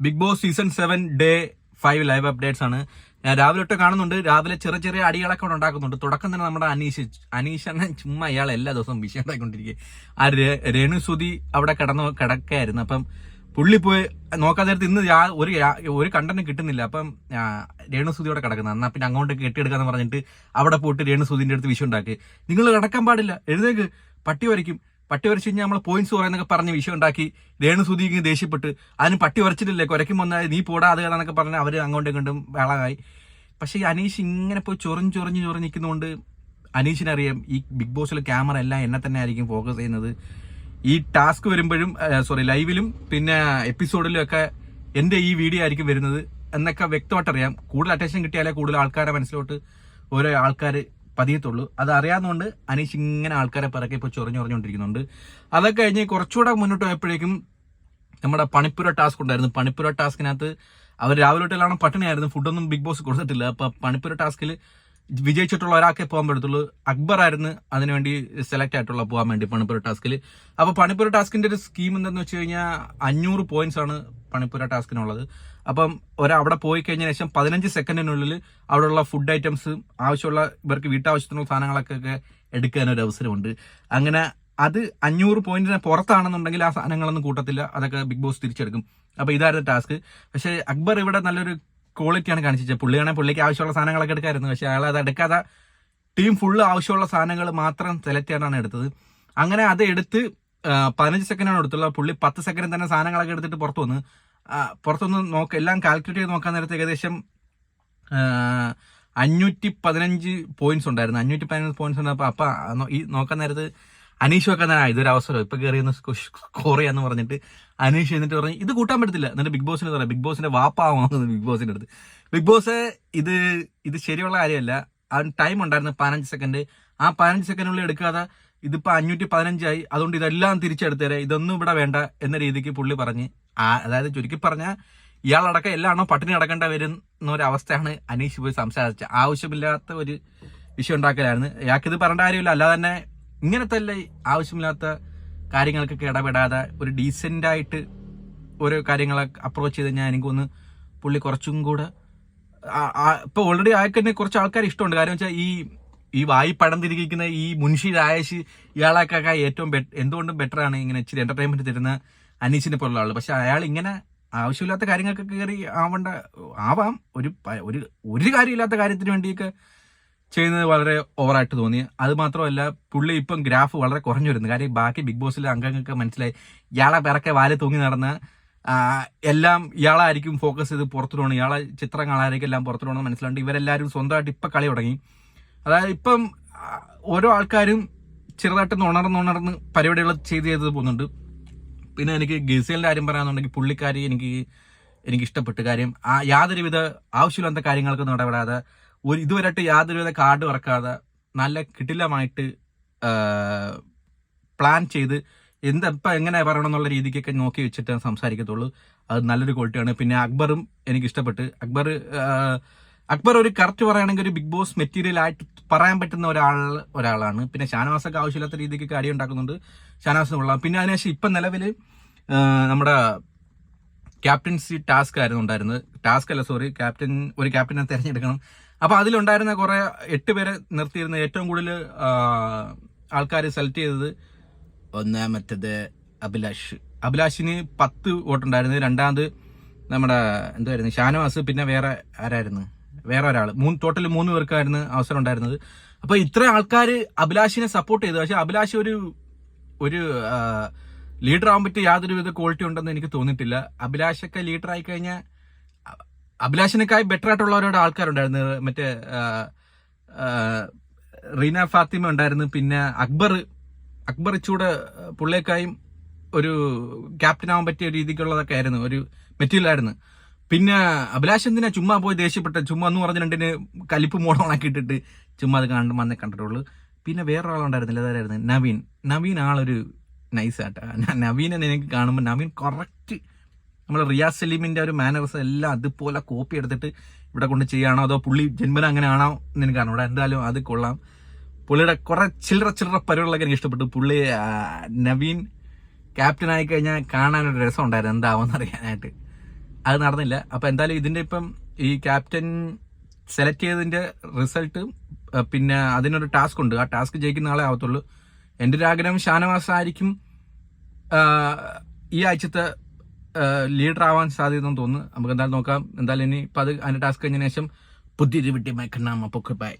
Bigg Boss season seven day five live updates ആണ്. ഞാൻ രാവിലെ ഒട്ട് കാണുന്നുണ്ട്. രാവിലെ ചെറിയ ചെറിയ അടികളൊക്കെ ഉണ്ടാക്കുന്നുണ്ട്. തുടക്കം തന്നെ നമ്മുടെ അനീഷ് അനീഷ് അണ്ണൻ ചുമ്മാ ഇയാൾ എല്ലാ ദിവസവും വിഷയം ഉണ്ടായിക്കൊണ്ടിരിക്കുക ആ രേണുസുതി അവിടെ കിടന്ന് കിടക്കായിരുന്നു. അപ്പം പുള്ളി പോയി നോക്കാതെ ഇന്ന് ഒരു ഒരു കണ്ടന്റ് കിട്ടുന്നില്ല. അപ്പം ആ, രേണുസുതി അവിടെ കിടക്കുന്നത് എന്നാൽ പിന്നെ അങ്ങോട്ട് കെട്ടിയെടുക്കാന്ന് പറഞ്ഞിട്ട് അവിടെ പോയിട്ട് രേണുസുതിന്റെ അടുത്ത് വിഷയം ഉണ്ടാക്കി. നിങ്ങൾ കിടക്കാൻ പാടില്ല. എഴുതേക്ക് പട്ടി വരയ്ക്കും. പട്ടി വരച്ച് കഴിഞ്ഞാൽ നമ്മൾ പോയിന്റ്സ് പറയുന്നൊക്കെ പറഞ്ഞ് വിഷയം ഉണ്ടാക്കി രേണുസുതിക്ക് ദേഷ്യപ്പെട്ട് അതിന് പട്ടി വരച്ചിട്ടില്ലേ? കുരയ്ക്കും വന്നാൽ നീ പോടാതെ എന്നൊക്കെ പറഞ്ഞ് അവർ അങ്ങോട്ടും ഇങ്ങോട്ടും വേളകായി പക്ഷേ ഈ അനീഷ് ഇങ്ങനെ പോയി ചൊറിഞ്ഞ് ചൊറിഞ്ഞ് ചൊറിഞ്ഞ് നിൽക്കുന്നതുകൊണ്ട് അനീഷിനറിയാം ഈ ബിഗ് ബോസിലെ ക്യാമറ എല്ലാം എന്നെ തന്നെ ആയിരിക്കും ഫോക്കസ് ചെയ്യുന്നത്. ഈ ടാസ്ക് വരുമ്പോഴും സോറി ലൈവിലും പിന്നെ എപ്പിസോഡിലും ഒക്കെ എന്റെ ഈ വീഡിയോ ആയിരിക്കും വരുന്നത് എന്നൊക്കെ വ്യക്തമായിട്ട് അറിയാം കൂടുതൽ അറ്റൻഷൻ കിട്ടിയാലേ കൂടുതൽ ആൾക്കാരെ മനസ്സിലോട്ട് ഓരോ ആൾക്കാർ പതിയത്തുള്ളൂ. അത് അറിയാവുന്നതുകൊണ്ട് അനീഷ് ഇങ്ങനെ ആൾക്കാരെ പിറക്കെ ഇപ്പോൾ ചൊറിഞ്ഞു ചൊറിഞ്ഞുകൊണ്ടിരിക്കുന്നുണ്ട് അതൊക്കെ കഴിഞ്ഞ് കുറച്ചുകൂടെ മുന്നോട്ട് പോയപ്പോഴേക്കും നമ്മുടെ പണിപ്പുര ടാസ്ക് ഉണ്ടായിരുന്നു. പണിപ്പുര ടാസ്കിനകത്ത് അവർ രാവിലെ തൊട്ടിലാണ് പട്ടിണിയായിരുന്നു. ഫുഡൊന്നും ബിഗ് ബോസ് കൊടുത്തിട്ടില്ല. അപ്പോൾ പണിപ്പുര ടാസ്കിൽ വിജയിച്ചിട്ടുള്ള ഒരാൾക്കേ പോകാൻ പറ്റത്തുള്ളൂ. അക്ബർ ആയിരുന്നു അതിനുവേണ്ടി സെലക്ട് ആയിട്ടുള്ള പോകാൻ വേണ്ടി പണിപ്പുര ടാസ്കിൽ അപ്പോൾ പണിപ്പുര ടാസ്കിന്റെ ഒരു സ്കീം എന്താണെന്ന് വെച്ച് കഴിഞ്ഞാൽ അഞ്ഞൂറ് പോയിന്റ്സ് ആണ് പണിപ്പുര ടാസ്കിനുള്ളത്. അപ്പം ഒരാ അവിടെ പോയി കഴിഞ്ഞ ശേഷം പതിനഞ്ച് സെക്കൻഡിനുള്ളിൽ അവിടെയുള്ള ഫുഡ് ഐറ്റംസ് ആവശ്യമുള്ള ഇവർക്ക് വീട്ടാവശ്യത്തിനുള്ള സാധനങ്ങളൊക്കെ എടുക്കാൻ ഒരു അവസരമുണ്ട്. അങ്ങനെ അത് അഞ്ഞൂറ് പോയിന്റിന് പുറത്താണെന്നുണ്ടെങ്കിൽ ആ സാധനങ്ങളൊന്നും കൂട്ടത്തില്ല. അതൊക്കെ ബിഗ് ബോസ് തിരിച്ചെടുക്കും. അപ്പൊ ഇതായിരുന്നു ടാസ്ക്. പക്ഷേ അക്ബർ ഇവിടെ നല്ലൊരു ക്വാളിറ്റിയാണ് കാണിച്ചത്. പുള്ളിയാണെങ്കിൽ പുള്ളിക്ക് ആവശ്യമുള്ള സാധനങ്ങളൊക്കെ എടുക്കായിരുന്നു. പക്ഷേ അയാൾ അത് എടുക്കാതെ ടീം ഫുള്ള് ആവശ്യമുള്ള സാധനങ്ങൾ മാത്രം സെലക്ട് ചെയ്യാനാണ് എടുത്തത്. അങ്ങനെ അത് എടുത്ത് പതിനഞ്ച് സെക്കൻഡാണ് എടുത്തുള്ളത്. പുള്ളി പത്ത് സെക്കൻഡ് തന്നെ സാധനങ്ങളൊക്കെ എടുത്തിട്ട് പുറത്തു വന്ന് പുറത്തുനിന്ന് നോക്ക എല്ലാം കാൽക്കുലേറ്റ് ചെയ്ത് നോക്കാൻ നേരത്തെ ഏകദേശം അഞ്ഞൂറ്റി പതിനഞ്ച് പോയിന്റ്സ് ഉണ്ടായിരുന്നു. അഞ്ഞൂറ്റി പതിനഞ്ച് പോയിന്റ്സ് ഉണ്ടായപ്പോൾ അപ്പൊ ഈ നോക്കാൻ നേരത്ത് അനീഷ് വെക്കാൻ തന്നെ ഇതൊരു അവസരം. ഇപ്പൊ കയറി ഒന്ന് സ്കോർ ചെയ്യാന്ന് പറഞ്ഞിട്ട് അനീഷ് എന്നിട്ട് പറഞ്ഞു ഇത് കൂട്ടാൻ പറ്റത്തില്ല. എന്നിട്ട് ബിഗ് ബോസിന് പറയാം ബിഗ് ബോസിന്റെ വാപ്പാവുന്നത് ബിഗ് ബോസിന്റെ അടുത്ത്. ബിഗ് ബോസ് ഇത് ഇത് ശരിയുള്ള കാര്യമല്ല. ആ ടൈം ഉണ്ടായിരുന്നു പതിനഞ്ച് സെക്കൻഡ് ആ പതിനഞ്ച് സെക്കൻഡിനുള്ളിൽ എടുക്കാതെ ഇതിപ്പോ അഞ്ഞൂറ്റി പതിനഞ്ചായി അതുകൊണ്ട് ഇതെല്ലാം തിരിച്ചെടുത്തേരെ. ഇതൊന്നും ഇവിടെ വേണ്ട എന്ന രീതിക്ക് പുള്ളി പറഞ്ഞ് അതായത് ചുരുക്കി പറഞ്ഞ ഇയാളടക്കം എല്ലാണോ പട്ടിണി അടക്കേണ്ട വരുന്ന ഒരു അവസ്ഥയാണ് അനീഷ് പോയി സംസാരിച്ചത്. ആവശ്യമില്ലാത്ത ഒരു വിഷയം ഉണ്ടാക്കലായിരുന്നു. ഇയാൾക്കിത് പറയേണ്ട കാര്യമില്ല. അല്ലാതെ തന്നെ ഇങ്ങനത്തെ അല്ലേ ആവശ്യമില്ലാത്ത കാര്യങ്ങൾക്കൊക്കെ ഇടപെടാതെ ഒരു ഡീസെന്റ് ആയിട്ട് ഓരോ കാര്യങ്ങളെ അപ്രോച്ച് ചെയ്ത് കഴിഞ്ഞാൽ എനിക്കൊന്ന് പുള്ളി കുറച്ചും കൂടെ ആ- ആ- ഇപ്പൊ ഓൾറെഡി അയാൾക്ക് കുറച്ച് ആൾക്കാർ ഇഷ്ടമുണ്ട്. കാരണം വെച്ചാൽ ഈ ഈ വായി പടം തിരിക്കുന്ന ഈ മുൻഷി രായേഷ് ഇയാളൊക്കെ ഏറ്റവും എന്തുകൊണ്ടും ബെറ്റർ ആണ് ഇങ്ങനെ ഇച്ചിരി എന്റർടൈൻമെന്റ് തരുന്ന അനീഷിനെ പോലുള്ള ആൾ. പക്ഷെ അയാൾ ഇങ്ങനെ ആവശ്യമില്ലാത്ത കാര്യങ്ങൾക്കൊക്കെ കയറി ആവേണ്ട ആവാം. ഒരു ഒരു ഒരു കാര്യമില്ലാത്ത കാര്യത്തിന് വേണ്ടിയൊക്കെ ചെയ്യുന്നത് വളരെ ഓവറായിട്ട് തോന്നി. അത് മാത്രമല്ല പുള്ളി ഇപ്പം ഗ്രാഫ് വളരെ കുറഞ്ഞു വരുന്നു. കാര്യം ബാക്കി ബിഗ് ബോസിലെ അംഗങ്ങൾക്ക് മനസ്സിലായി ഇയാളെ പിറക്കെ വാൽ തൂങ്ങി നടന്ന് എല്ലാം ഇയാളായിരിക്കും ഫോക്കസ് ചെയ്ത് പുറത്തുപോകണം ഇയാളെ ചിത്രങ്ങളായിരിക്കും എല്ലാം എല്ലാം പുറത്തുപോകണം മനസ്സിലാണ്ട് ഇവരെല്ലാവരും സ്വന്തമായിട്ട് ഇപ്പം കളി തുടങ്ങി. അതായത് ഇപ്പം ഓരോ ആൾക്കാരും ചെറുതായിട്ട് ഉണർന്ന് പരിപാടികൾ ചെയ്ത് ചെയ്ത് പോകുന്നുണ്ട്. പിന്നെ എനിക്ക് ഗിസേലിന്റെ കാര്യം പറയാന്നുണ്ടെങ്കിൽ പുള്ളിക്കാരി എനിക്ക് എനിക്ക് ഇഷ്ടപ്പെട്ട കാര്യം ആ യാതൊരുവിധ ആവശ്യമില്ലാത്ത കാര്യങ്ങൾക്കൊന്നും ഇടപെടാതെ ഒരു ഇതുവരെയായിട്ട് യാതൊരുവിധ കാർഡ് ഇറക്കാതെ നല്ല കിടിലമായിട്ട് പ്ലാൻ ചെയ്ത് എന്ത് എപ്പോൾ എങ്ങനെ പറയണം എന്നുള്ള രീതിക്കൊക്കെ നോക്കി വെച്ചിട്ട് സംസാരിക്കത്തുള്ളൂ. അത് നല്ലൊരു ക്വാളിറ്റിയാണ്. പിന്നെ അക്ബറും എനിക്ക് ഇഷ്ടപ്പെട്ട് അക്ബർ അക്ബർ ഒരു കറക്റ്റ് പറയുകയാണെങ്കിൽ ഒരു ബിഗ് ബോസ് മെറ്റീരിയൽ ആയിട്ട് പറയാൻ പറ്റുന്ന ഒരാൾ ഒരാളാണ്. പിന്നെ ഷാനവാസൊക്കെ ആവശ്യമില്ലാത്ത രീതിക്ക് അടി ഉണ്ടാക്കുന്നുണ്ട്. ഷാനവാസ് കൊള്ളാം പിന്നെ അതിനുശേഷം ഇപ്പം നിലവിൽ നമ്മുടെ ക്യാപ്റ്റൻസി ടാസ്ക് ആയിരുന്നു ഉണ്ടായിരുന്നത്. ടാസ്ക് അല്ല സോറി ക്യാപ്റ്റൻ ഒരു ക്യാപ്റ്റനെ തിരഞ്ഞെടുക്കണം. അപ്പൊ അതിലുണ്ടായിരുന്ന കുറെ എട്ട് പേരെ നിർത്തിയിരുന്ന ഏറ്റവും കൂടുതൽ ആൾക്കാർ സെലക്ട് ചെയ്തത് ഒന്നാമത്തത് അഭിലാഷ്. അഭിലാഷിന് പത്ത് വോട്ടുണ്ടായിരുന്നു. രണ്ടാമത് നമ്മുടെ എന്തായിരുന്നു ഷാനവാസ് പിന്നെ വേറെ ആരായിരുന്നു? വേറെ ഒരാൾ മൂന്ന് ടോട്ടൽ മൂന്ന് പേർക്കായിരുന്നു അവസരം ഉണ്ടായിരുന്നത്. അപ്പൊ ഇത്ര ആൾക്കാർ അഭിലാഷിനെ സപ്പോർട്ട് ചെയ്തു. പക്ഷെ അഭിലാഷ് ഒരു ഒരു ലീഡർ ആവാൻ പറ്റിയ യാതൊരുവിധ ക്വാളിറ്റി ഉണ്ടെന്ന് എനിക്ക് തോന്നിയിട്ടില്ല. അഭിലാഷൊക്കെ ലീഡർ ആയി കഴിഞ്ഞാൽ അഭിലാഷിനേക്കായി ബെറ്റർ ആയിട്ടുള്ളവരോട് ആൾക്കാരുണ്ടായിരുന്നു. മറ്റേ റീന ഫാത്തിമ ഉണ്ടായിരുന്നു. പിന്നെ അക്ബർ അക്ബർ ഇച്ചൂടെ പുള്ളിയേക്കായും ഒരു ക്യാപ്റ്റൻ ആവാൻ പറ്റിയ രീതിക്കുള്ളതൊക്കെ ആയിരുന്നു. ഒരു മെറ്റീരിയൽ ആയിരുന്നു. പിന്നെ അഭിലാഷ് എന്തിനാ ചുമ്മാ പോയി ദേഷ്യപ്പെട്ട ചുമ്മാ എന്ന് പറഞ്ഞ രണ്ടിന് കലിപ്പ് മോഡോണാക്കി ഇട്ടിട്ട് ചുമ്മാ അത് കണ്ട് വന്നേ കണ്ടിട്ടുള്ളൂ. പിന്നെ വേറെ ആളുണ്ടായിരുന്നില്ല അതായിരുന്നു നവീൻ. നവീൻ ആളൊരു ആട്ടാ. നവീനെ നിനക്ക് കാണുമ്പോൾ നവീൻ കറക്റ്റ് നമ്മൾ റിയാസ് സലീമിന്റെ ഒരു മാനേഴ്സ് എല്ലാം അതുപോലെ കോപ്പി എടുത്തിട്ട് ഇവിടെ കൊണ്ട് ചെയ്യാണോ? അതോ പുള്ളി ജന്മന അങ്ങനെയാണോ എന്ന് എനിക്ക് ഇവിടെ എന്തായാലും അത് കൊള്ളാം. പുള്ളിയുടെ കുറെ ചില്ലറ ചില്ലറ പരിപാടികളൊക്കെ എനിക്ക് ഇഷ്ടപ്പെട്ടു. പുള്ളി നവീൻ ക്യാപ്റ്റൻ ആയി കഴിഞ്ഞാൽ കാണാനൊരു രസം ഉണ്ടായിരുന്നു. എന്താവെന്ന് അറിയാനായിട്ട്. അത് നടന്നില്ല. അപ്പൊ എന്തായാലും ഇതിന്റെ ഇപ്പം ഈ ക്യാപ്റ്റൻ സെലക്ട് ചെയ്തതിന്റെ റിസൾട്ട് പിന്നെ അതിനൊരു ടാസ്ക് ഉണ്ട്. ആ ടാസ്ക് ജയിക്കുന്ന ആളെ ആവത്തുള്ളൂ. എന്റെ ഒരു ആഗ്രഹം ഷാനവാസ് ആയിരിക്കും ഈ ആഴ്ചത്തെ ലീഡർ ആവാൻ സാധ്യതയെന്ന് തോന്നുന്നു. നമുക്ക് എന്തായാലും നോക്കാം. എന്തായാലും ഇനി ഇപ്പം അത് അതിന്റെ ടാസ്ക് കഴിഞ്ഞതിന് ശേഷം പുതിയൊരു വിട്ടി മയക്കണ്ണാമ പൊക്കെ ബൈ